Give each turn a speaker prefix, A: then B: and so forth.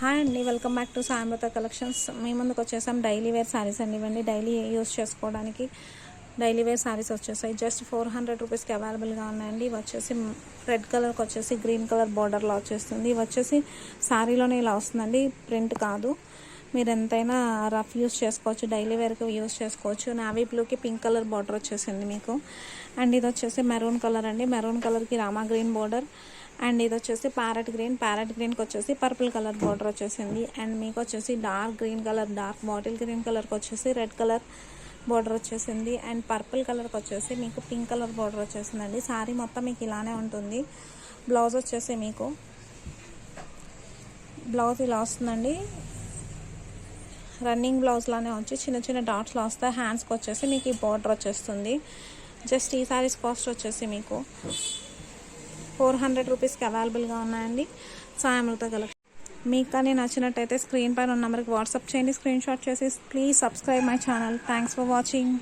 A: Hi అండి welcome back to Samrutha collections. మీ ముందుకు వచ్చేసాం. డైలీ వేర్ శారీస్ అండి ఇవన్నీ డైలీ యూస్ చేసుకోవడానికి డైలీ వేర్ శారీస్ వచ్చేసాయి. జస్ట్ ఫోర్ హండ్రెడ్ రూపీస్కి అవైలబుల్గా ఉన్నాయండి. ఇవి వచ్చేసి రెడ్ కలర్కి వచ్చేసి గ్రీన్ కలర్ బార్డర్లో వచ్చేస్తుంది. ఇవి వచ్చేసి శారీలోనే ఇలా వస్తుందండి. ప్రింట్ కాదు. మీరు ఎంతైనా రఫ్ యూస్ చేసుకోవచ్చు డైలీ వేర్కి యూస్ చేసుకోవచ్చు. నావీ బ్లూకి పింక్ కలర్ బార్డర్ వచ్చేసింది మీకు. అండ్ ఇది వచ్చేసి మెరూన్ కలర్ అండి. మెరూన్ కలర్కి రామా గ్రీన్ బార్డర్ అండ్ ఇది వచ్చేసి ప్యారెట్ గ్రీన్ ప్యారెట్ గ్రీన్కి వచ్చేసి పర్పుల్ కలర్ బార్డర్ వచ్చేసింది. అండ్ మీకు వచ్చేసి dark green colour dark bottle green కలర్కి వచ్చేసి రెడ్ కలర్ బార్డర్ వచ్చేసింది. అండ్ పర్పుల్ కలర్కి వచ్చేసి మీకు పింక్ కలర్ బార్డర్ వచ్చేసిందండి. శారీ మొత్తం మీకు ఇలానే ఉంటుంది. బ్లౌజ్ వచ్చేసి మీకు. బ్లౌజ్ ఇలా వస్తుందండి. రన్నింగ్ బ్లౌజ్లోనే వచ్చి చిన్న చిన్న డాట్స్లో వస్తాయి హ్యాండ్స్కి వచ్చేసి మీకు ఈ బార్డర్ వచ్చేస్తుంది. జస్ట్ ఈ సారీస్ కాస్ట్ వచ్చేసి మీకు ఫోర్ హండ్రెడ్ రూపీస్కి అవైలబుల్గా ఉన్నాయండి. సాయమృత కలెక్షన్ మీకు కానీ నచ్చినట్టయితే స్క్రీన్ పైన ఉన్న నెంబర్కి వాట్సాప్ చేయండి. స్క్రీన్ షాట్ చేసి please subscribe my channel thanks for watching